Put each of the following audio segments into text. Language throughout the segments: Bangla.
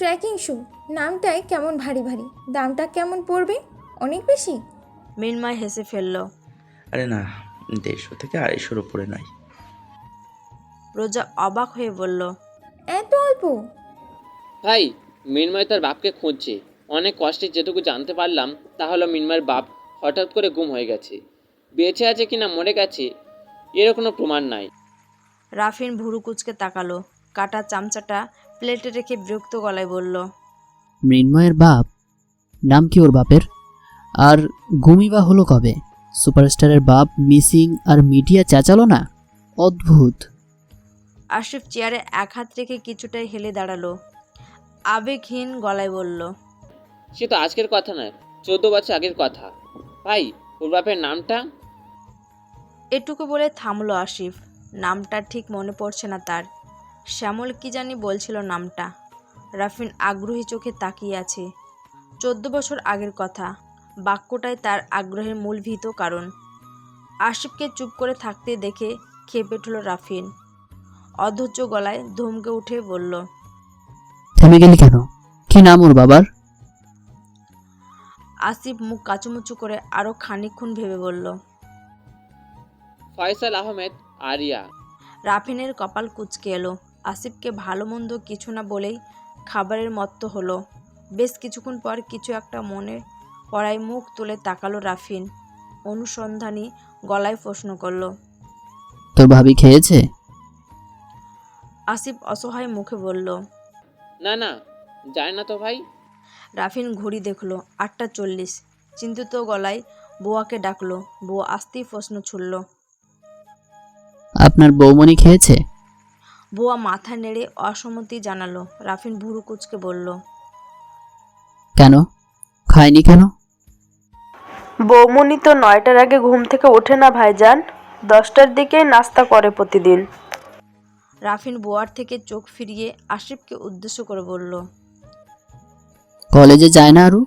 ট্রেকিং শু নামটাই কেমন ভারী ভারী দামটা কেমন পড়বে? অনেক বেশি? মৃন্ময় হেসে ফেলল। আরে না দেড়শো থেকে আড়াইশোর উপরে নয়। রোজা অবাক হয়ে বলল এত অল্প? ভাই মিনময় তার বাপকে খুঁজছে। অনেক কষ্টে যেটুকু জানতে পারলাম তা হলো মিনময়ের বাপ হঠাৎ করে গুম হয়ে গেছে। বেঁচে আছে কিনা মরে গেছে এরও কোনো প্রমাণ নাই। রাফিন ভুরু কুচকে তাকালো। কাটা চামচাটা প্লেটে রেখে বিরক্ত গলায় বলল মৃন্ময়ের বাপ? নাম কি ওর বাপের? আর গুমি বা হলো কবে? সুপারস্টারের বাপ মিসিং আর মিডিয়া চেঁচালো না? অদ্ভুত। আশিফ চেয়ারে এক হাত রেখে কিছুটাই হেলে দাঁড়াল। আবেগহীন গলায় বলল সে তো আজকের কথা নয় চোদ্দ বছর আগের কথা। ভাই ওর বাপের নামটা? এটুকু বলে থামলো আশিফ। নামটা ঠিক মনে পড়ছে না তার। শ্যামল কি জানি বলছিল নামটা। রাফিন আগ্রহী চোখে তাকিয়ে আছে। চোদ্দ বছর আগের কথা। বাক্যটাই তার আগ্রহের মূল ভীত কারণ। আশিফকে চুপ করে থাকতে দেখে খেপে উঠল রাফিন। অধৈর্য গলায় ধমকে উঠে বলল থেমে গেলি কেন? কি নাম ওর বাবার? আসিফ মুখ কাচুমুচু করে আরও খানিকক্ষণ ভেবে বলল ফয়সাল আহমেদ আরিয়া। রাফিনের কপাল কুচকে এলো। আসিফকে ভালো মন্দ কিছু না বলেই খাবারের মত্ত হলো। বেশ কিছুক্ষণ পর কিছু একটা মনে পড়ায় মুখ তুলে তাকালো রাফিন। অনুসন্ধানী গলায় প্রশ্ন করল তোর ভাবি খেয়েছে? আসিফ অসহায় মুখে বলল না না যায় না তো ভাই। রাফিন ঘড়ি দেখল আটটা চল্লিশ। চিন্তিত গলায় বুয়াকে ডাকলো বুয়া আসতেই প্রশ্ন ছুড়ল আপনার বৌমনি খেয়েছে? বুয়া মাথা নেড়ে অসম্মতি জানালো। রাফিন ভুরু কুচকে বলল কেন? খায়নি কেন? বৌমনি তো নয়টার আগে ঘুম থেকে ওঠে না ভাইজান। দশটার দিকে নাস্তা করে প্রতিদিন। রাফিন বুয়ার থেকে চোখ ফিরিয়ে আশিফকে উদ্দেশ্য করে বলল কলেজে যায় না আরু?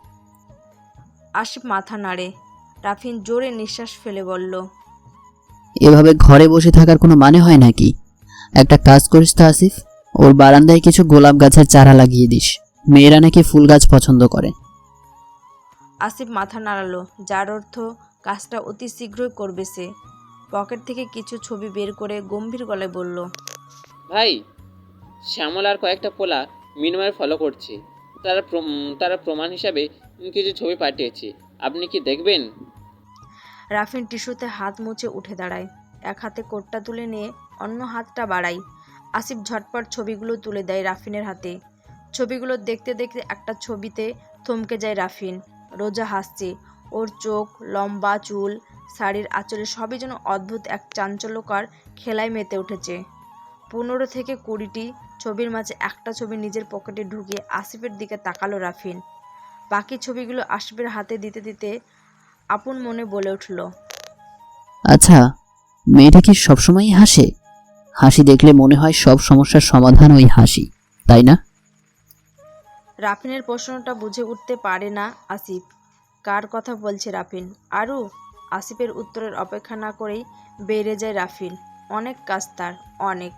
আশিফ মাথা নাড়ে। রাফিন জোরে নিঃশ্বাস ফেলে বলল এভাবে ঘরে বসে থাকার কোনো মানে হয় নাকি? একটা কাজ করিস তো আসিফ। ওর বারান্দায় কিছু গোলাপ গাছের চারা লাগিয়ে দিস। মেয়েরা নাকি ফুল গাছ পছন্দ করে। আসিফ মাথা নাড়ালো। যার অর্থ কাজটা অতি শীঘ্রই করবে সে। পকেট থেকে কিছু ছবি বের করে গম্ভীর গলায় বলল ভাই শ্যামল আর কয়েকটা পোলা মিনময়ের ফলো করছে। তারা প্রম- তারা প্রমাণ হিসাবে কিছু ছবি পাঠিয়েছে। আপনি কি দেখবেন? রাফিন টিস্যুতে হাত মুছে উঠে দাঁড়ায়। এক হাতে কোটটা তুলে নিয়ে হাতটা বাড়ায় আসিফ ঝটপট ছবিগুলো তুলে দেয় রাফিনের হাতে। ছবিগুলো দেখতে দেখতে একটা ছবিতে থমকে যায় রাফিন। রোজা হাসছে। ওর চোখ, লম্বা চুল, শাড়ির আঁচলে সবই যেন অদ্ভুত এক চাঞ্চল্যকর খেলায় মেতে উঠেছে। পনেরো থেকে কুড়িটি ছবির মাঝে একটা ছবি নিজের পকেটে ঢুকিয়ে আসিফের দিকে তাকালো রাফিন। বাকি ছবিগুলো আসিফের হাতে দিতে দিতে আপন মনে বলে উঠল। আচ্ছা মেয়েটা কি সবসময়ই হাসে? হাসি দেখলে মনে হয় সব সমস্যার সমাধান ওই হাসি, তাই না? রাফিনের প্রশ্নটা বুঝে উঠতে পারে না আসিফ। কার কথা বলছে রাফিন? আরও আসিফের উত্তরের অপেক্ষা না করেই বেড়ে যায় রাফিন। অনেক কাজ তার, অনেক।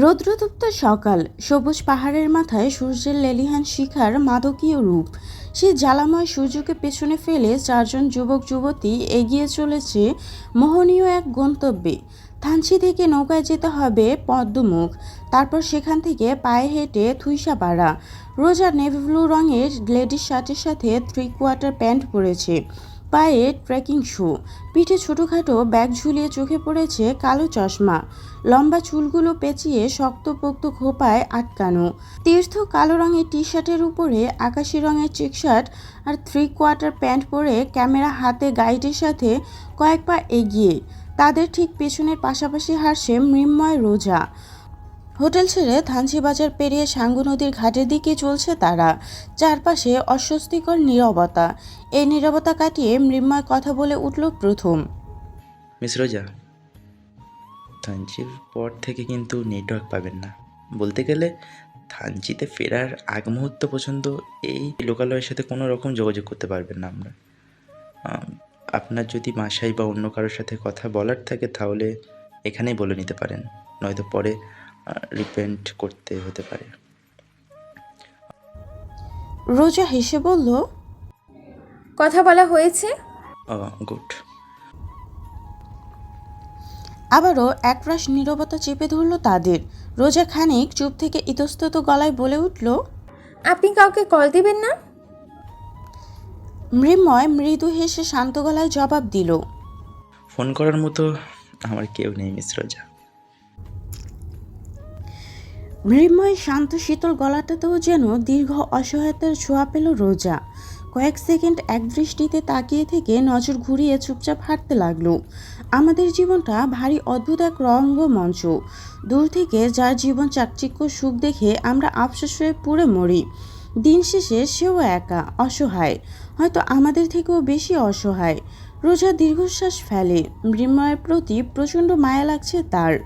রৌদ্রতপ্ত সকাল, সবুজ পাহাড়ের মাথায় সূর্যের লেলিহান শিখার মাদকীয় রূপ। সে জ্বালাময় সূর্যকে পেছনে ফেলে চারজন যুবক, যুবতী এগিয়ে চলেছে মোহনীয় এক গন্তব্যে। থানচি থেকে নৌকায় যেতে হবে পদ্মমুখ। তারপর সেখান থেকে পায়ে হেঁটে থুইসাপাড়া। রোজা নেভি ব্লু রঙের লেডিস শার্টের সাথে থ্রি কোয়ার্টার প্যান্ট পরেছে। পায়ে ট্রেকিং শু। পিঠে ছোটোখাটো ব্যাগ ঝুলিয়ে চোখে পড়েছে কালো চশমা। লম্বা চুলগুলো পেঁচিয়ে শক্তপোক্ত খোপায় আটকানো। তীর্থ কালো রঙের টি শার্টের উপরে আকাশি রঙের চেক শার্ট আর থ্রি কোয়ার্টার প্যান্ট পরে ক্যামেরা হাতে গাইডের সাথে কয়েক পা এগিয়ে। তাদের ঠিক পেছনের পাশাপাশি হাসছে মৃন্ময় রোজা। হোটেল ছেড়ে থানচি বাজার পেরিয়ে সাঙ্গু নদীর ঘাটের দিকে চলছে তারা। চারপাশে অস্বস্তিকর নীরবতা। এই নীরবতা কাটিয়ে মৃন্ময় কথা বলে উঠল প্রথম। মিস রোজা থানচির পর থেকে কিন্তু নেটওয়ার্ক পাবেন না। বলতে গেলে থানচিতে ফেরার আগ মুহূর্ত পর্যন্ত এই লোকালয়ের সাথে কোনো রকম যোগাযোগ করতে পারবেন না আমরা। আপনার যদি মাসাই বা অন্য কারোর সাথে কথা বলার থাকে তাহলে এখানেই বলে নিতে পারেন। নয়তো পরে রিপেন্ট করতে হতে পারে। রোজা হেসে বলল কথা বলা হয়েছে? গুড আবারও একরাশ নীরবতা চেপে ধরল তাদের। রোজা খানিক চুপ থেকে ইতস্তত গলায় বলে উঠল আপনি কাউকে কল দিবেন না? মৃন্ময় মৃদু হেসে শান্ত গলায় জবাব দিল ফোন করার মতো আমার কেউ নেই মিস রোজা। মৃন্ময় শান্ত শীতল গলাটাতেও যেন দীর্ঘ অসহায়তার ছোঁয়া পেল রোজা। কয়েক সেকেন্ড একদৃষ্টিতে তাকিয়ে থেকে নজর ঘুরিয়ে চুপচাপ হাঁটতে লাগল। আমাদের জীবনটা ভারী অদ্ভুত এক রঙ্গমঞ্চ দূর থেকে যার জীবন চাকচিক্য সুখ দেখে আমরা আফসোস হয়ে পুড়ে মরি। দিন শেষে সেও একা, অসহায়। হয়তো আমাদের থেকেও বেশি অসহায়। রোজা দীর্ঘশ্বাস ফেলে। মৃন্ময়ের প্রতি প্রচণ্ড মায়া লাগছে তার।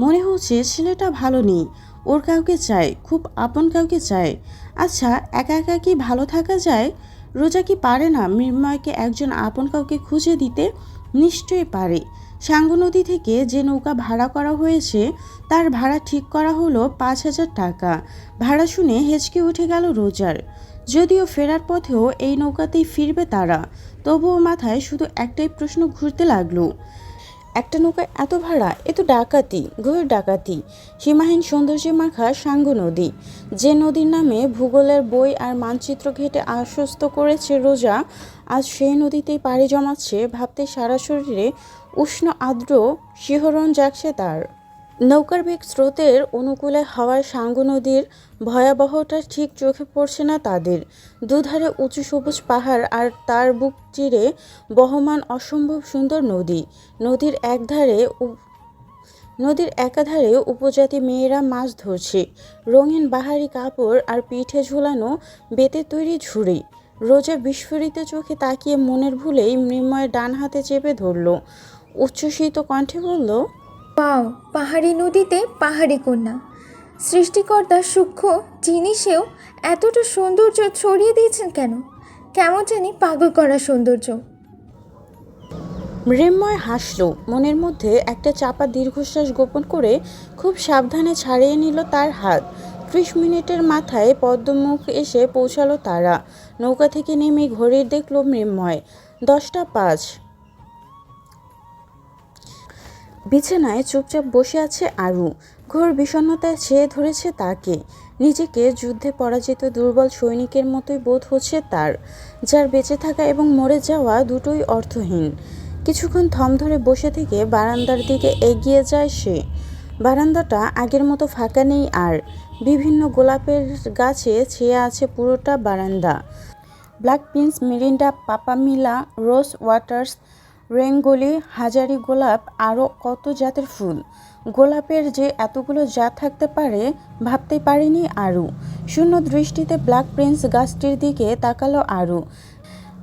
মনে হচ্ছে ছেলেটা ভালো নেই। ওর কাউকে চায়, খুব আপন কাউকে চায়। আচ্ছা একা একা কি ভালো থাকা যায়? রোজা কি পারে না মৃন্ময়কে একজন আপন কাউকে খুঁজে দিতে? নিশ্চয়ই পারে। সাঙ্গু নদী থেকে যে নৌকা ভাড়া করা হয়েছে, তার ভাড়া ঠিক করা হলো পাঁচ হাজার টাকা। ভাড়া শুনে হেঁচকে উঠে গেল রোজার। যদিও ফেরার পথেও এই নৌকাতেই ফিরবে তারা, তবুও মাথায় শুধু একটাই প্রশ্ন ঘুরতে লাগল। একটা নৌকায় এত ভাড়া, এ তো ডাকাতি ঘোর ডাকাতি। সীমাহীন সৌন্দর্যে মাখা সাঙ্গু নদী, যে নদীর নামে ভূগোলের বই আর মানচিত্র ঘেটে আশ্বস্ত করেছে রোজা, আজ সেই নদীতেই পাড়ি জমাচ্ছে, ভাবতে সারা শরীরে উষ্ণ আর্দ্র শিহরণ জাগছে তার। নৌকার বেগ স্রোতের অনুকূলে হাওয়ায় সাঙ্গু নদীর ভয়াবহটা ঠিক চোখে পড়ছে না তাদের। দুধারে উঁচু সবুজ পাহাড় আর তার বুক চিরে বহমান অসম্ভব সুন্দর নদী। নদীর একধারে নদীর একাধারে উপজাতি মেয়েরা মাছ ধরছে। রঙিন বাহারি কাপড় আর পিঠে ঝুলানো বেতে তৈরি ঝুড়ি। রোজা বিস্ফোরিত চোখে তাকিয়ে মনের ভুলেই মৃন্ময়ের ডান হাতে চেপে ধরল। উচ্ছ্বসিত কণ্ঠে বলল পাও, পাহাড়ি নদীতে পাহাড়ি কন্যা। সৃষ্টিকর্তা সূক্ষ্ম জিনিসেও এতটা সৌন্দর্য ছড়িয়ে দিয়েছেন কেন? কেমন জানি পাগল করা সৌন্দর্য। মৃন্ময় হাসল, মনের মধ্যে একটা চাপা দীর্ঘশ্বাস গোপন করে খুব সাবধানে ছাড়িয়ে নিল তার হাত। ত্রিশ মিনিটের মাথায় পদ্মমুখ এসে পৌঁছালো তারা। নৌকা থেকে নেমে ঘড়ির দেখল মৃন্ময়। দশটা পাঁচ। বিছানায় চুপচাপ বসে আছে আরু। ঘোর বিষণ্ণতায় ছেয়ে ধরেছে তাকে। নিজেকে যুদ্ধে পরাজিত দুর্বল সৈনিকের মতোই বোধ হচ্ছে তার, যার বেঁচে থাকা এবং মরে যাওয়া দুটোই অর্থহীন। কিছুক্ষণ থম ধরে বসে থেকে বারান্দার দিকে এগিয়ে যায় সে। বারান্দাটা আগের মতো ফাঁকা নেই আর, বিভিন্ন গোলাপের গাছে ছেয়ে আছে পুরোটা বারান্দা। ব্ল্যাক পিন্স মিরিন্ডা, পাপামিলা, রোজ ওয়াটার্স রেঙ্গলি, হাজারি গোলাপ, আরও কত জাতের ফুল? গোলাপের যে এতগুলো জাত থাকতে পারে ভাবতে পারেনি আরু। শূন্য দৃষ্টিতে ব্ল্যাক প্রিন্স গাছটির দিকে তাকালো আরু।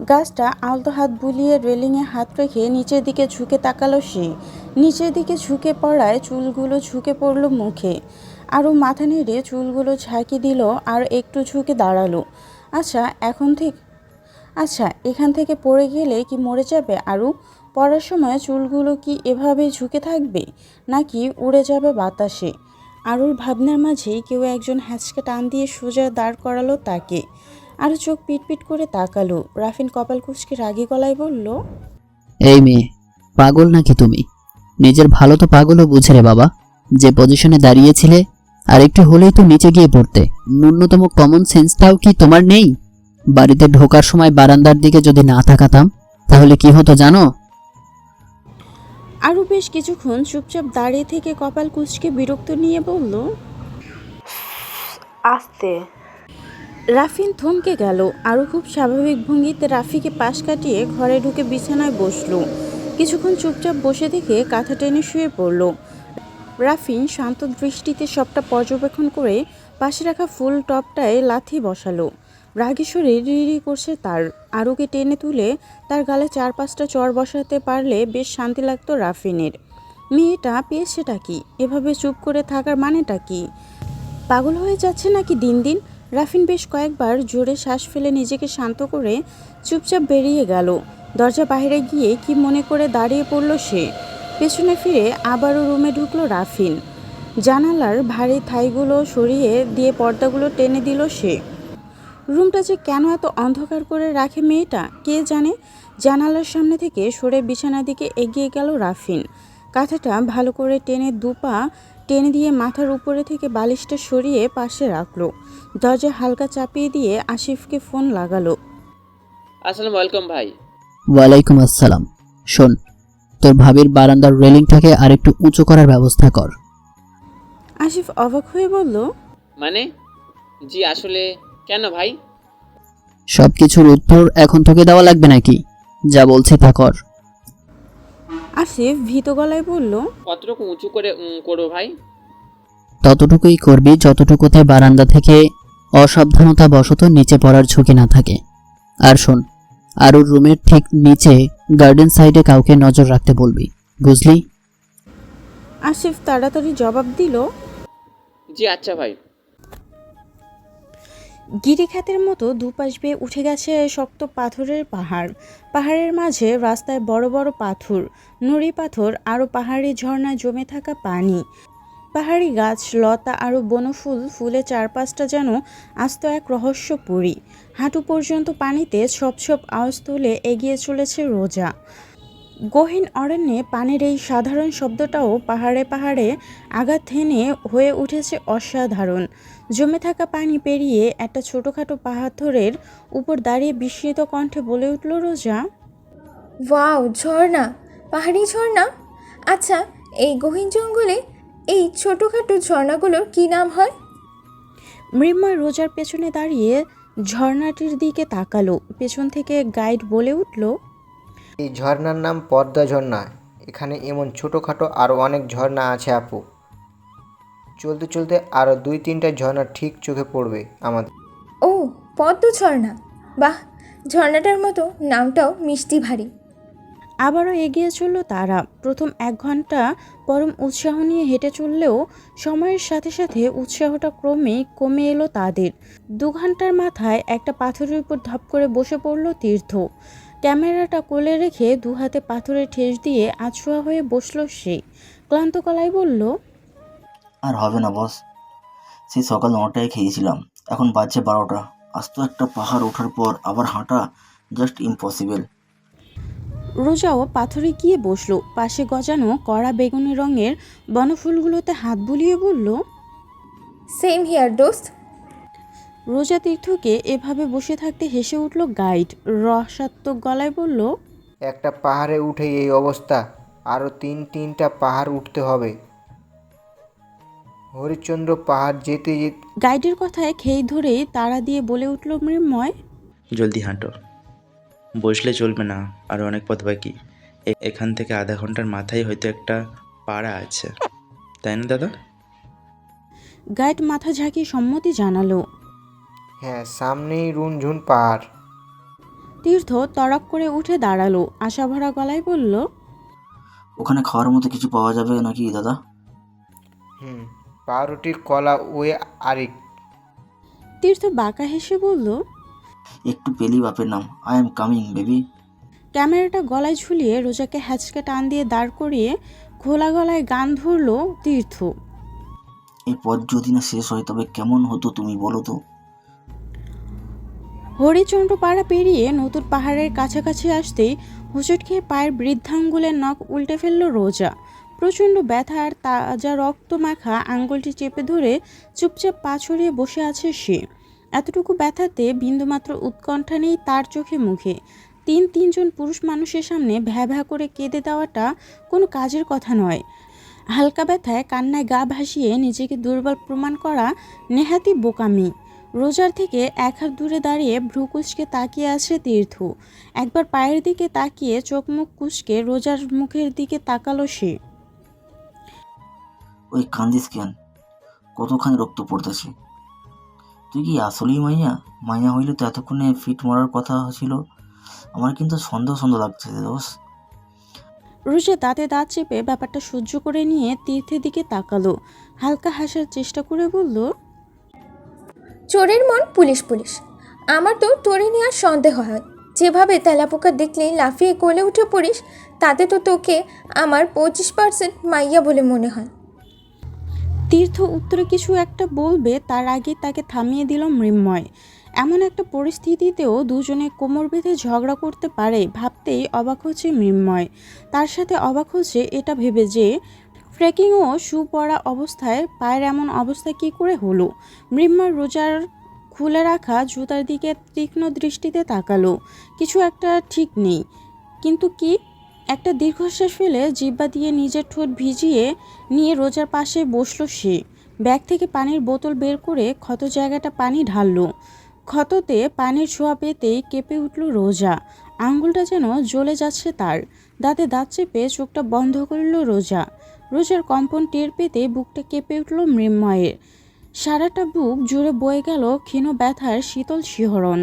গাছটা আলতো হাত বুলিয়ে রেলিংয়ে হাত রেখে নিচের দিকে ঝুঁকে তাকালো সে। নিচের দিকে ঝুঁকে পড়ায় চুলগুলো ঝুঁকে পড়ল মুখে। আরও মাথা নেড়ে চুলগুলো ঝাঁকি দিল আর একটু ঝুঁকে দাঁড়াল। আচ্ছা এখন থেকে আচ্ছা এখান থেকে পড়ে গেলে কি মরে যাবে আরও পড়ার সময় চুলগুলো কি এভাবে ঝুঁকে থাকবে, নাকি উড়ে যাবে বাতাসে? আরুর ভাবনার মাঝেই কেউ একজন হ্যাঁচকে টান দিয়ে সোজা দাঁড় করালো তাকে। আরও চোখ পিটপিট করে তাকালো। রাফিন কপাল কুচকে রাগী গলায় বলল, এই মেয়ে, পাগল নাকি তুমি? নিজের ভালো তো পাগলও বুঝে রে বাবা। যে পজিশনে দাঁড়িয়েছিলে, আর একটু হলেই তো নিচে গিয়ে পড়তে। ন্যূনতম কমন সেন্সটাও কি তোমার নেই? বাড়িতে ঢোকার সময় বারান্দার দিকে যদি না তাকাতাম, তাহলে কি হতো জানো? আরও বেশ কিছুক্ষণ চুপচাপ দাঁড়িয়ে থেকে কপাল কুচকে বিরক্ত নিয়ে বলল আস্তে। রাফিন থমকে গেল আরও খুব স্বাভাবিক ভঙ্গিতে রাফিকে পাশ কাটিয়ে ঘরে ঢুকে বিছানায় বসল। কিছুক্ষণ চুপচাপ বসে থেকে কাঁথা টেনে শুয়ে পড়ল। রাফিন শান্ত দৃষ্টিতে সবটা পর্যবেক্ষণ করে পাশে রাখা ফুল টপটায় লাথি বসালো। রাগী শরীর রিরি করছে তার আরুকে টেনে তুলে, তার গালে চার পাঁচটা চর বসাতে পারলে বেশ শান্তি লাগতো রাফিনের। মেয়েটা, পেয়েছেটা কি? এভাবে চুপ করে থাকার মানেটা কি? পাগল হয়ে যাচ্ছে নাকি দিন দিন? রাফিন বেশ কয়েকবার জোরে শ্বাস ফেলে নিজেকে শান্ত করে চুপচাপ বেরিয়ে গেল। দরজা বাইরে গিয়ে কি মনে করে দাঁড়িয়ে পড়ল সে? পেছনে ফিরে আবারও রুমে ঢুকলো রাফিন। জানালার ভারী থাইগুলো সরিয়ে দিয়ে পর্দাগুলো টেনে দিল সে। রুমটা যে কেন এত অন্ধকার করে রাখে মেয়েটা কে জানে? জানালার সামনে থেকে সরে বিছানার দিকে এগিয়ে গেল রাফিন। কাঁথাটা ভালো করে টেনে দুপা টেনে দিয়ে মাথার উপরে থেকে বালিশটা সরিয়ে পাশে রাখল। দরজা হালকা চাপিয়ে দিয়ে আসিফকে ফোন লাগালো। আসসালাম ওয়েলকাম ভাই। ওয়ালাইকুম আসসালাম। শোন তোর ভাবির বারান্দার রেলিংটাকে আরেকটু উঁচু করার ব্যবস্থা কর। আসিফ অবাক হয়ে বলল মানে? জি আসলে কেন ভাই? সব কিছুর উত্তর এখন তোকে দেওয়া লাগবে নাকি? যা বলছে তা কর। আসিফ ভীত গলায় বলল কতটুকু উঁচু করে উম, করব ভাই? ততটুকুই করবি যতটুকুতে বারান্দা থেকে অসাবধানতা বশত নিচে পড়ার ঝুঁকি না থাকে। আর শোন আরুর রুমের ঠিক নিচে গার্ডেন সাইডে কাউকে নজর রাখতে বলবি বুঝলি? আসিফ তাড়াতাড়ি জবাব দিল জি আচ্ছা ভাই। গিরিখাতের মতো দুপাশ বেয়ে উঠে গেছে শক্ত পাথরের পাহাড়। পাহাড়ের মাঝে রাস্তায় বড় বড় পাথর, নুড়ি পাথর, আরও পাহাড়ি ঝর্ণায় জমে থাকা পানি। পাহাড়ি গাছ, লতা আরও বনফুল ফুলে চারপাশটা যেন আস্ত এক রহস্যপুরী। হাঁটু পর্যন্ত পানিতে ছপ ছপ আওয়াজ তুলে এগিয়ে চলেছে রোজা। গহীন অরণ্যে পানির এই সাধারণ শব্দটাও পাহাড়ে পাহাড়ে আঘাত থেনে হয়ে উঠেছে অসাধারণ। জমে থাকা পানি পেরিয়ে একটা ছোটোখাটো পাথরের উপর দাঁড়িয়ে বিস্মিত কণ্ঠে বলে উঠল রোজা? ওয়াও ঝর্ণা পাহাড়ি ঝর্ণা? আচ্ছা এই গহীন জঙ্গলে এই ছোটোখাটো ঝর্ণাগুলোর কী নাম হয়? মৃন্ময় রোজার পেছনে দাঁড়িয়ে ঝর্ণাটির দিকে তাকালো পেছন থেকে গাইড বলে উঠল এই ঝর্ণার নাম পদ্মা ঝর্ণা। এখানে এমন ছোটোখাটো আরও অনেক ঝর্ণা আছে আপু। চলতে চলতে আরও দুই তিনটা ঝর্ণা ঠিক চোখে পড়বে আমাদের। ও পদ্ম ঝর্ণা। বাহ ঝর্ণাটার মতো নামটাও মিষ্টি ভারী। আবারও এগিয়ে চলল তারা। প্রথম এক ঘণ্টা পরম উৎসাহ নিয়ে হেঁটে চললেও সময়ের সাথে সাথে উৎসাহটা ক্রমে কমে এলো তাদের। দু ঘণ্টার মাথায় একটা পাথরের উপর ধপ করে বসে পড়ল তীর্থ। ক্যামেরাটা কোলে রেখে দু হাতে পাথরে ঠেস দিয়ে আছোয়া হয়ে বসল সে। ক্লান্ত গলায় বলল আর হবে না বস সেই সকাল নটায় খেয়েছিলাম। এখন বাজছে বারোটা। আস্ত একটা পাহাড় ওঠার পর আবার হাঁটা জাস্ট ইম্পসিবল রোজাও পাথরে গিয়ে বসল। পাশে গজানো কড়া বেগুনি রঙের বনফুলগুলোতে হাত বুলিয়ে বলল সেম হিয়ার দোস্ত রোজা তীর্থকে এভাবে বসে থাকতে হেসে উঠল গাইড। রসাত্মক গলায় বলল একটা পাহাড়ে উঠে এই অবস্থা। আরও তিন তিনটা পাহাড় উঠতে হবে। হরিশ্চন্দ্র পাহাড় যেতে যেতে গাইডের কথায় খেই ধরেই তাড়া দিয়ে বলে উঠল মৃন্ময়। জলদি হাঁটো। বসলে চলবে না আর অনেক পথ বাকি। এ- এখান থেকে আধা ঘণ্টার মাথায় হয়তো একটা পাড়া আছে। তাই না দাদা? গাইড মাথা ঝাঁকিয়ে সম্মতি জানালো। হ্যাঁ সামনেই রুনঝুন পাহাড়। তীর্থ তড়ক করে উঠে দাঁড়াল। আশাভরা গলায় বলল ওখানে খাওয়ার মতো কিছু পাওয়া যাবে নাকি দাদা? হুম। পাউরুটির কলা ওয়ে আরেক। তীর্থ বাঁকা হেসে বলল একটু পেলি বাপের নাম। আই এম কামিং বেবি ক্যামেরাটা গলায় ঝুলিয়ে রোজাকে হ্যাচকে টান দিয়ে দাঁড় করিয়ে খোলা গলায় গান ধরল তীর্থ। এই পথ যদি না শেষ হয় তবে কেমন হতো তুমি বলো তো? হরিচন্দ্র পাড়া পেরিয়ে নতুন পাহাড়ের কাছাকাছি আসতেই হুচট খেয়ে পায়ের বৃদ্ধাঙ্গুলের নখ উল্টে ফেলল রোজা। প্রচণ্ড ব্যথা আর তাজা রক্ত মাখা আঙ্গুলটি চেপে ধরে চুপচাপ পা ছড়িয়ে বসে আছে সে। এতটুকু ব্যথাতে বিন্দুমাত্র উৎকণ্ঠা নেই তার চোখে মুখে। তিন তিনজন পুরুষ মানুষের সামনে ভ্যা ভ্যা করে কেঁদে দেওয়াটা কোনো কাজের কথা নয়। হালকা ব্যথায় কান্নায় গা ভাসিয়ে নিজেকে দুর্বল প্রমাণ করা নেহাতি বোকামি। রোজার থেকে এক হাত দূরে দাঁড়িয়ে ভ্রু কুচকে তাকিয়ে আছে তীর্থ একবার পায়ের দিকে তাকিয়ে চোখ মুখ কুচকে রোজার মুখের দিকে তাকালো সে। ওই কান্দিস কেন? কতখানি রক্ত পড়তেছে? তুই কি আসলেই মাইয়া? মাইয়া হইলে তো এতক্ষণে ফিট মরার কথা ছিল। আমার কিন্তু সন্দেহ সন্দেহ লাগছে দোষ রোজা দাঁতে দাঁত চেপে ব্যাপারটা সহ্য করে নিয়ে তীর্থের দিকে তাকালো। হালকা হাসার চেষ্টা করে বলল চোরের মন পুলিশ পুলিশ। আমার তো তোরে নেওয়ার সন্দেহ হয়। যেভাবে তেলাপোকা দেখলেই লাফিয়ে কোলে উঠে পড়িস তাতে তো তোকে আমার পঁচিশ পার্সেন্ট মাইয়া বলে মনে হয়। তীর্থ উত্তরে কিছু একটা বলবে, তার আগে তাকে থামিয়ে দিল মৃন্ময়। এমন একটা পরিস্থিতিতেও দুজনে কোমর বেঁধে ঝগড়া করতে পারে ভাবতেই অবাক হচ্ছে মৃন্ময়। তার সাথে অবাক হচ্ছে এটা ভেবে যে ট্রেকিং ও শু পরা অবস্থায় পায়ের এমন অবস্থা কি করে হলো? মৃন্ময় রোজার খুলে রাখা জুতার দিকে তীক্ষ্ণ দৃষ্টিতে তাকালো। কিছু একটা ঠিক নেই। কিন্তু কি একটা দীর্ঘশ্বাস ফেলে জিব্বা দিয়ে নিজের ঠোঁট ভিজিয়ে নিয়ে রোজার পাশে বসল সে। ব্যাগ থেকে পানির বোতল বের করে ক্ষত জায়গাটা পানি ঢাললো। ক্ষততে পানির ছোঁয়া পেতেই কেঁপে উঠল রোজা। আঙ্গুলটা যেন জ্বলে যাচ্ছে তার। দাঁতে দাঁত চেপে চোখটা বন্ধ করল রোজা। রোজার কম্পন টের পেতে বুকটা কেঁপে উঠল মৃন্ময়ের। সারাটা বুক জুড়ে বয়ে গেল ক্ষীণ ব্যথার শীতল শিহরণ।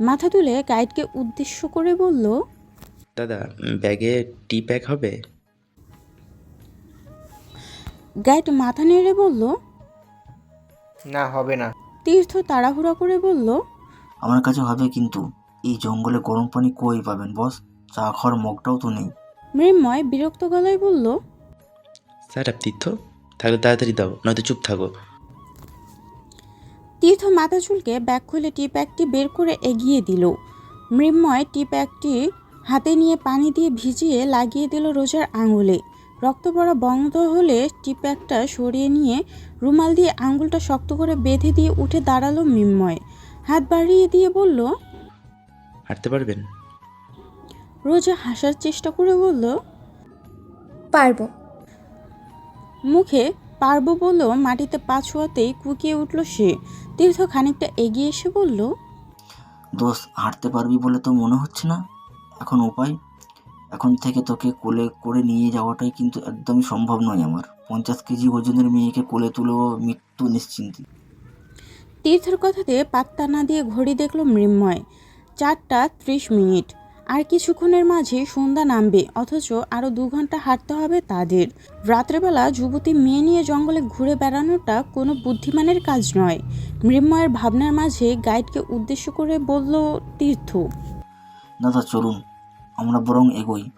মাথা তুলে গাইডকে উদ্দেশ্য করে বলল দাদা ব্যাগে টি প্যাক হবে? গাইড মাথা নেড়ে বলল না হবে না। তীর্থ তাড়াহুড়া করে বলল আমার কাছে হবে কিন্তু এই জঙ্গলে গরম পানি কই পাবেন বস? চা খাওয়ার মগটাও তো নেই। মৃন্ময় বিরক্ত গলায় বলল স্যার আপ তীর্থ? থাকলে তাড়াতাড়ি দাও নয়তো চুপ থাকো। তীর্থ মাথা চুলকে ব্যাগ খুলে টি প্যাকটি বের করে এগিয়ে দিল। মৃন্ময় টি প্যাকটি হাতে নিয়ে পানি দিয়ে ভিজিয়ে লাগিয়ে দিল রোজার আঙুলে। রক্ত পড়া বন্ধ হলে টি প্যাকটা সরিয়ে নিয়ে রুমাল দিয়ে আঙুলটা শক্ত করে বেঁধে দিয়ে উঠে দাঁড়াল মৃন্ময়। হাত বাড়িয়ে দিয়ে বলল হাঁটতে পারবেন? রোজা হাসার চেষ্টা করে বলল পারব। মুখে পারব বলল মাটিতে পা ছোঁয়াতেই কুকিয়ে উঠল সে। তীর্থ খানিকটা এগিয়ে এসে বলল দোস্ত হাঁটতে পারবি বলে তো মনে হচ্ছে না? এখন উপায়? এখন থেকে তোকে কোলে করে নিয়ে যাওয়াটাই কিন্তু একদমই সম্ভব নয় আমার। পঞ্চাশ কেজি ওজনের মেয়েকে কোলে তুলেও মৃত্যু নিশ্চিন্তি। তীর্থের কথাতে পাত্তা না দিয়ে ঘড়ি দেখল মৃন্ময়। চারটা ত্রিশ মিনিট। আর কিছুক্ষণের মাঝে সন্ধ্যা নামবে অথচ আরও দু ঘণ্টা হাঁটতে হবে তাদের। রাত্রেবেলা যুবতী মেয়ে নিয়ে জঙ্গলে ঘুরে বেড়ানোটা কোনো বুদ্ধিমানের কাজ নয়। মৃন্ময়ের ভাবনার মাঝে গাইডকে উদ্দেশ্য করে বলল তীর্থ। দাদা চলুন। আমরা বরং এগোই।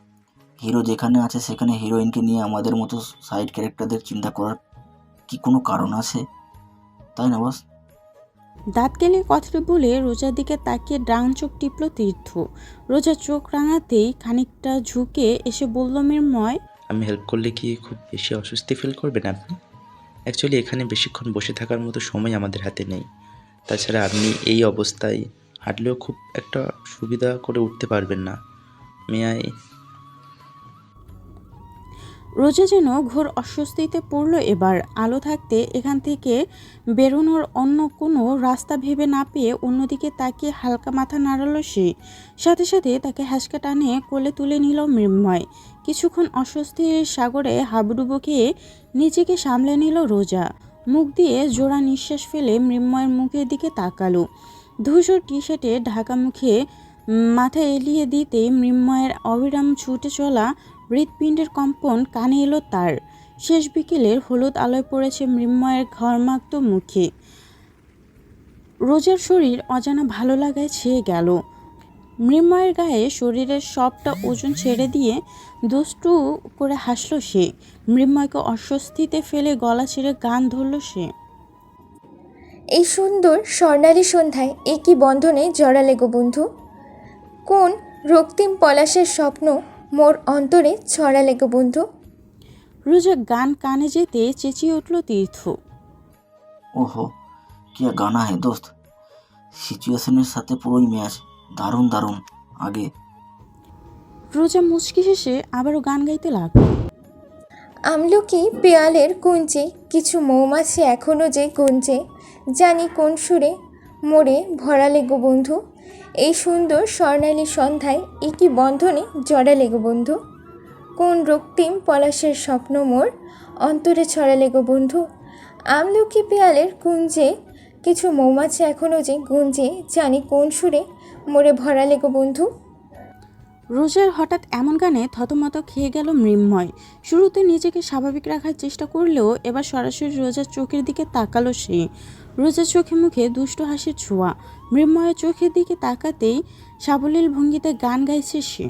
হিরো যেখানে আছে সেখানে হিরোইনকে নিয়ে আমাদের মতো সাইড ক্যারেক্টারদের চিন্তা করার কি কোনো কারণ আছে? তাই না বস? দাঁত গেলে কথাটি বলে রোজার দিকে তাকিয়ে ডান চোখ টিপল তীর্থ। রোজা চোখ রাঙাতেই খানিকটা ঝুঁকে এসে বলল মৃন্ময় আমি হেল্প করলে কি খুব বেশি অস্বস্তি ফিল করবেন আপনি? অ্যাকচুয়ালি এখানে বেশিক্ষণ বসে থাকার মতো সময় আমাদের হাতে নেই। তাছাড়া আপনি এই অবস্থায় হাঁটলেও খুব একটা সুবিধা করে উঠতে পারবেন না। মেয়াই রোজা যেন ঘোর অস্বস্তিতে পড়ল এবার, আলো থাকতে এখান থেকে বেরোনোর অন্য কোনো রাস্তা ভেবে না পেয়ে অন্যদিকে তাকিয়ে হালকা মাথা নাড়ালো সে। সাথে সাথে তাকে হ্যাসকা টানে কোলে তুলে নিল মৃন্ময়। কিছুক্ষণ অস্বস্তির সাগরে হাবুডুবু খেয়ে নিজেকে সামলে নিল রোজা। মুখ দিয়ে জোড়া নিঃশ্বাস ফেলে মৃন্ময়ের মুখের দিকে তাকালো। ধূসর টি শার্টে ঢাকা মুখে মাথা এলিয়ে দিতে মৃন্ময়ের অবিরাম ছুটে চলা হৃৎপিণ্ডের কম্পন কানে এলো তার। শেষ বিকেলের হলুদ আলোয় পড়েছে মৃন্ময়ের ঘরমাক্ত মুখে। রোজার শরীর অজানা ভালো লাগায় ছেয়ে গেল। মৃন্ময়ের গায়ে শরীরের সবটা ওজন ছেড়ে দিয়ে দুষ্টু করে হাসল সে। মৃন্ময়কে অস্বস্তিতে ফেলে গলা ছেড়ে গান ধরল সে। এই সুন্দর স্বর্ণালী সন্ধ্যায় একই বন্ধনে জড়ালে গো বন্ধু? কোন রক্তিম পলাশের স্বপ্ন মোর অন্তরে ছড়ালে গো বন্ধু? রোজা গান কানে যেতে চেঁচিয়ে উঠল তীর্থ। ওহো কি গানা হে দোস্ত। সিচুয়েশনের সাথে পুরোই ম্যাচ। দারুণ দারুণ। আগে। রোজা মুচকি শেষে আবারও গান গাইতে লাগল। আমলকি পেয়ালের কুঞ্চে কিছু মৌমাছি এখনও যে গুঞ্জে জানি কোন সুরে মোরে ভরালে গো বন্ধু? এই সুন্দর স্বর্ণালী সন্ধ্যায় একই বন্ধনে জড়ালে গো বন্ধু। কোন রক্তিম পলাশের স্বপ্ন মোর? অন্তরে ছড়ালে গো বন্ধু। আমলকি পেয়ালের কুঞ্জে কিছু মৌমাছি এখনও যে গুঞ্জে, জানি কোন সুরে মোরে ভরালে গো বন্ধু। রোজার হঠাৎ এমন গানে থতমত খেয়ে গেল মৃন্ময়। শুরুতে নিজেকে স্বাভাবিক রাখার চেষ্টা করলেও এবার সরাসরি রোজার চোখের দিকে তাকালো সে। রোজার চোখে মুখে দুষ্ট হাসির ছোঁয়া। মৃন্ময় চোখের দিকে তাকাতেই সাবলীল ভঙ্গিতে গান গাইছে সে।